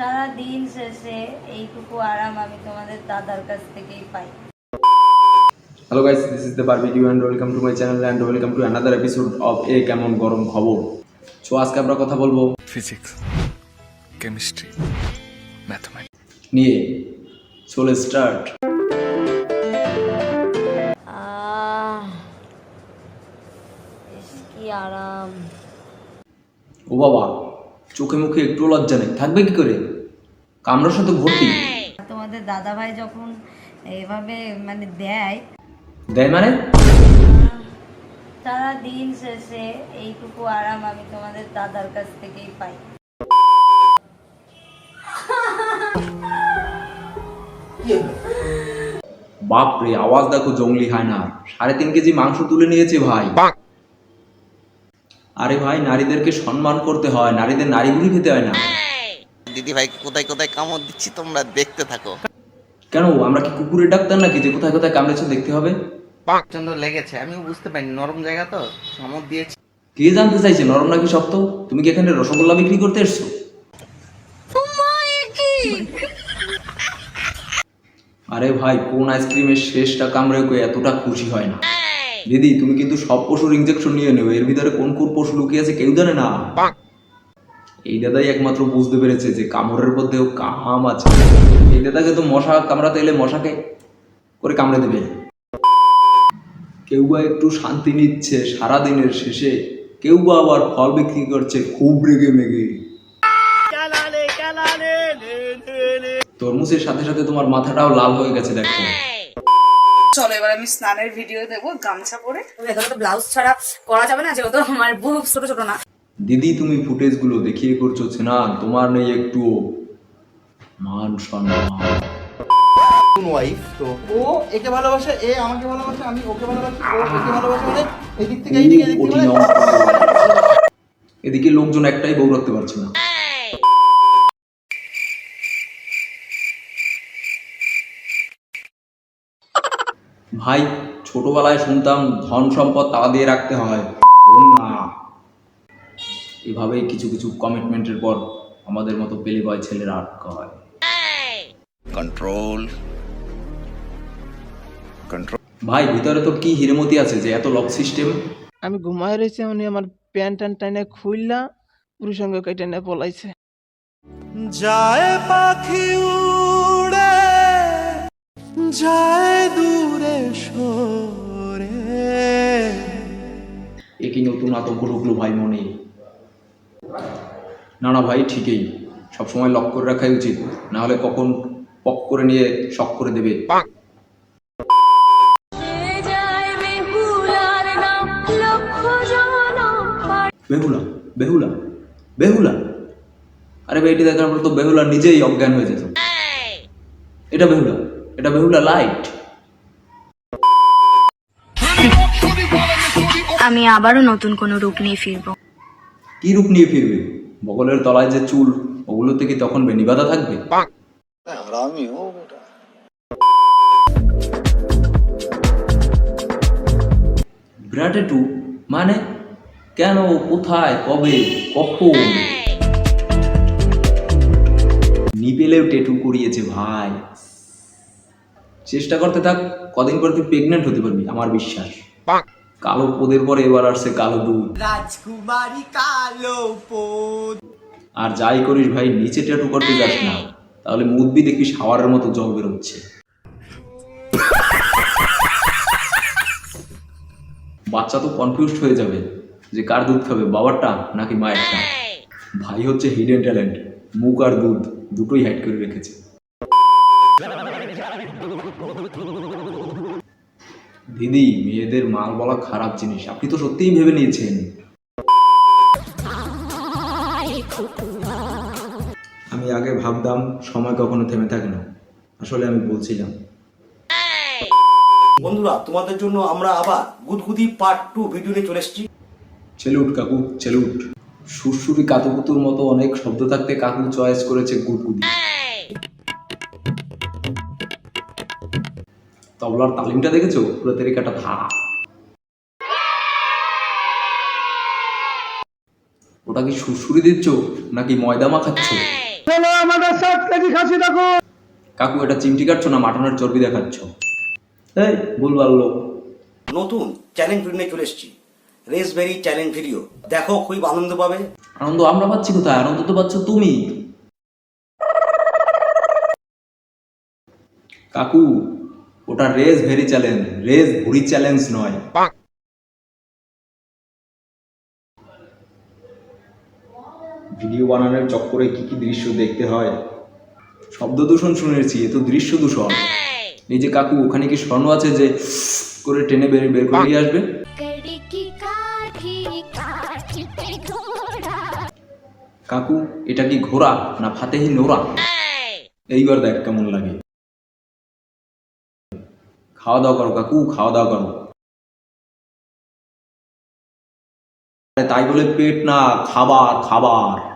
সারা দিন শেষে এইটুকু আরাম আমি তোমাদের দাদার কাছ থেকেই পাই। Hello guys this is the barbecue and welcome to my channel and welcome to another episode of এ কেমন গরম খবর সো আজকে আমরা কথা বলব physics, chemistry, mathematics. নিয়ে। চলে স্টার্ট কি আরাম। ও বাবা চোখে মুখে একটু লজ্জা নেই। থাকবে কি করে? কামড়ার সাথে ভর্তি। তোমাদের দাদা ভাই যখন এভাবে মানে দেয় দেয় মানে? সারা দিন শেষে এইটুকু আরাম আমি তোমাদের দাদার কাছ থেকেই পাই। বাপ রে আওয়াজ দেখো জঙ্গলি হয় না সাড়ে তিন কেজি মাংস তুলে নিয়েছে ভাই। আরে ভাই নারীদেরকে সম্মান করতে হয় নারীদের নারীগুলি খেতে হয় না। দিদি ভাই কোথায় কোথায় কামড় দিচ্ছি তোমরা দেখতে থাকো। কেন আমরা কি কুকুরের ডাক্তার নাকি যে কোথায় কোথায় কামড়েছে দেখতে হবে? প্রচণ্ড লেগেছে আমিও বুঝতে পারিনি নরম জায়গা তো কামড় দিয়েছি। কে জানতে চাইছে নরম নাকি শক্ত? তুমি কি এখানে রসগোল্লা বিক্রি করতে এসছো? আরে ভাই কোন আইসক্রিমের শেষটা কামড়ে কেউ এতটা খুশি হয় না। দিদি তুমি কিন্তু সব পশুর ইঞ্জেকশন নিয়ে নেবে এর ভিতরে কোন কোন পশু লুকিয়ে আছে কেউ জানে না? এই দাদাই একমাত্র বুঝতে পেরেছে যে কামড়ের মধ্যেও কাম আছে। এই দাদাকে তো মশা কামড়াতে এলে মশাকে করে কামড়ে দেবে। কেউ বা একটু শান্তি নিচ্ছে সারা দিনের শেষে কেউ বা আবার ফল বিক্রি করছে খুব রেগে মেগে। তরমুজের সাথে সাথে তোমার মাথাটাও লাল হয়ে গেছে দেখো। চলো এবার আমি স্নানের ভিডিও দেবো গামছা পরে। এখানে তো ব্লাউজ ছাড়া করা যাবে না যেহেতু আমার বুক ছোট ছোট না। দিদি তুমি ফুটেজগুলো দেখিয়ে করছ না তোমার নেই একটু মান সম্মান। ওয়াইফ তো ও একে ভালোবাসে এ আমাকে ভালোবাসে আমি ওকে ভালোবাসি ও একে ভালোবাসে মানে এদিক থেকে এইদিকে এদিক থেকে কঠিন মানে। এদিকে লোকজন একটাই বউ রাখতে পারছে না। ভাই ছোটবেলায় শুনতাম ধন সম্পদ তালা দিয়ে রাখতে হয়। এভাবেই কিছু কিছু কমিটমেন্টের পর আমাদের মতো পেলে বয় ছেলেরা আটকা হয়। কন্ট্রোল কন্ট্রোল ভাই ভিতরে তো কি হিরেমতি আছে যে এত লক সিস্টেম আমি ঘুমায় রয়েছি উনি আমার প্যান্ট ট্যান্ট টাইনে খুললা পুরুষ সঙ্গে কেটে নিয়ে পলাইছে যায় পাখি উড়ে যায় দূরে সরে। এ কি নতুন আতঙ্ক ঢুকলো ভাই মনে? না না ভাই ঠিকই। সবসময় লক করে রাখাই উচিত। না হলে কখন পক করে নিয়ে শক করে দেবে। বেহুলা বেহুলা বেহুলা। আরে ভাই এটি দেখার পর তো বেহুলা নিজেই অজ্ঞান হয়ে যেত। এটা বেহুলা এটা বেহুলা লাইট আমি আবারও নতুন কোনো রূপ নিয়ে ফিরবো। কি রূপ নিয়ে ফিরবে? বগলের তলায় যে চুল ওগুলোতে কি তখন বেনিবাদা থাকবে? বিরাটে টু মানে কেন কোথায় কবে কখন? নিপেলেও টেটু করিয়েছে ভাই। চেষ্টা করতে থাক কদিন পর তুই প্রেগনেন্ট হতে পারবি আমার বিশ্বাস। কালো পোদের পরে এবার আসছে কালো দুধ রাজকুমারী কালো পোদ। আর যাই করিস ভাই নিচে ট্যাটু করতে যাস না। তাহলে মুদবি দেখবি শাওয়ারের মতো জল বেরোচ্ছে। বাচ্চা তো কনফিউজড হয়ে যাবে যে কার দুধ খাবে বাবারটা নাকি মায়েরটা? ভাই হচ্ছে হিডেন ট্যালেন্ট মুখ আর দুধ দুটোই হাইড করে রেখেছে। দিদি মেয়েদের মাল বলা খারাপ জিনিস আপনি তো সত্যিই ভেবে নিয়েছেন। আমি আগে ভাবতাম সময় কখনো থেমে থাকে না। আসলে আমি বলছিলাম। বন্ধুরা তোমাদের জন্য আমরা আবার গুদগুদি পার্ট টু ভিডিও নিয়ে চলে এসেছি। ছেলুট কাকু ছেলুট সুরসুরি কাতুকুতুর মতো অনেক শব্দ থাকতে কাকু চয়েস করেছে গুদগুদি। তবলার তালিমটা দেখেছ? পুরো তেরিকাটা ধা। ওটা কি সুরসুরি দিচ্ছ নাকি ময়দা মাখাচ্ছ? কাকু এটা চিমটি কাটছো না মাটনের চর্বি দেখাচ্ছ? এই ভুল ভালো নতুন চ্যালেঞ্জ ভিডিও নিয়ে চলে এসেছি। রেসবেরি চ্যালেঞ্জ ভিডিও দেখো খুব আনন্দ পাবে। আনন্দ আমরা পাচ্ছি কোথায়? আনন্দ তো পাচ্ছ তুমি। কাকু ওটা রেস ভেরি চ্যালেঞ্জ রেস ভুড়ি চ্যালেঞ্জ নয়। ভিডিও বানানোর চক্করে কি কি দৃশ্য দেখতে হয়? শব্দ দূষণ শুনেছি এ তো দৃশ্য দূষণ। এই যে কাকু ওখানে কি স্বর্ণ আছে যে করে টেনে বের বের করে নিয়ে আসবে? কাকু এটা কি ঘোড়া না ফাতেহি নোরা? এইবার দেখ কেমন লাগে। খাওয়া দাওয়া করো কাকু খাওয়া দাওয়া করো তাই বলে পেট না খাবার খাবার।